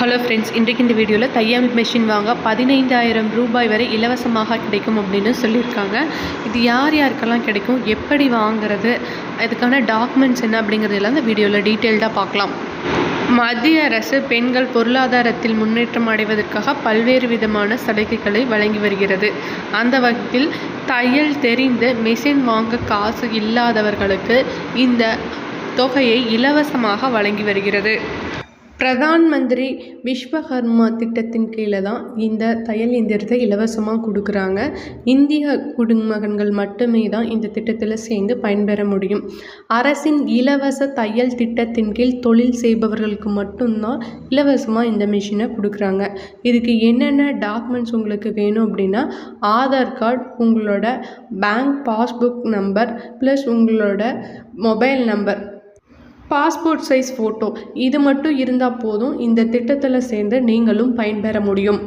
Hello friends இன்றைக்கு இந்த வீடியோவில் தையல் மெஷின் வாங்க பதினைந்தாயிரம் ரூபாய் வரை இலவசமாக கிடைக்கும் அப்படின்னு சொல்லியிருக்காங்க. இது யார் யாருக்கெல்லாம் கிடைக்கும்? எப்படி வாங்குறது? அதுக்கான டாக்குமெண்ட்ஸ் என்ன அப்படிங்கிறதெல்லாம் இந்த வீடியோவில் டீட்டெயில்டாக பார்க்கலாம். மத்திய அரசு பெண்கள் பொருளாதாரத்தில் முன்னேற்றம் அடைவதற்காக பல்வேறு விதமான சலுகைகளை வழங்கி வருகிறது. அந்த வகையில் தையல் தெரிந்து மிஷின் வாங்க காசு இல்லாதவர்களுக்கு இந்த தொகையை இலவசமாக வழங்கி வருகிறது. பிரதான் மந்திரி விஸ்வகர்மா திட்டத்தின் கீழே தான் இந்த தையல் இயந்திரத்தை இலவசமாக கொடுக்குறாங்க. இந்திய குடிமகன்கள் மட்டுமே தான் இந்த திட்டத்தில் சேர்ந்து பயன்பெற முடியும். அரசின் இலவச தையல் திட்டத்தின் கீழ் தொழில் செய்பவர்களுக்கு மட்டும்தான் இலவசமாக இந்த மிஷினை கொடுக்குறாங்க. இதுக்கு என்னென்ன டாக்குமெண்ட்ஸ் உங்களுக்கு வேணும் அப்படின்னா ஆதார் கார்டு உங்களோட பேங்க் பாஸ்புக் நம்பர் ப்ளஸ் உங்களோட mobile number. Passport size photo இது மட்டும் இருந்தால் போதும். இந்த திட்டத்தில் சேர்ந்து நீங்களும் பயன்பெற முடியும்.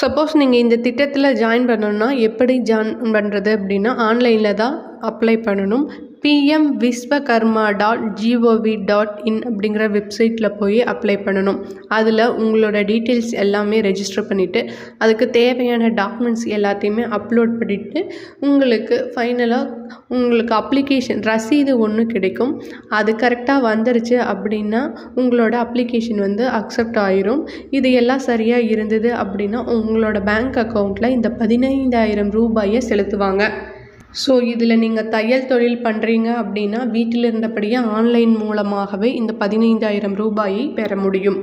சப்போஸ் நீங்கள் இந்த திட்டத்தில் ஜாயின் பண்ணணும்னா எப்படி ஜாயின் பண்ணுறது அப்படின்னா ஆன்லைனில் தான் அப்ளை பண்ணணும். PM Vishwakarma dot G O V dot in அப்படிங்கிற வெப்சைட்டில் போய் அப்ளை பண்ணணும். அதில் உங்களோட டீட்டெயில்ஸ் எல்லாமே ரெஜிஸ்டர் பண்ணிவிட்டு அதுக்கு தேவையான டாக்குமெண்ட்ஸ் எல்லாத்தையுமே அப்லோட் பண்ணிவிட்டு உங்களுக்கு ஃபைனலாக உங்களுக்கு அப்ளிகேஷன் ரசீது ஒன்று கிடைக்கும். அது கரெக்டாக வந்துருச்சு அப்படின்னா உங்களோட அப்ளிகேஷன் வந்து அக்செப்ட் ஆயிரும். இது எல்லாம் சரியாக இருந்தது அப்படின்னா உங்களோட பேங்க் அக்கௌண்ட்டில் இந்த பதினைந்தாயிரம் ரூபாயை செலுத்துவாங்க. ஸோ இதில் நீங்கள் தையல் தொழில் பண்ணுறீங்க அப்படின்னா வீட்டில் இருந்தபடியே ஆன்லைன் மூலமாகவே இந்த பதினைந்தாயிரம் ரூபாயை பெற முடியும்.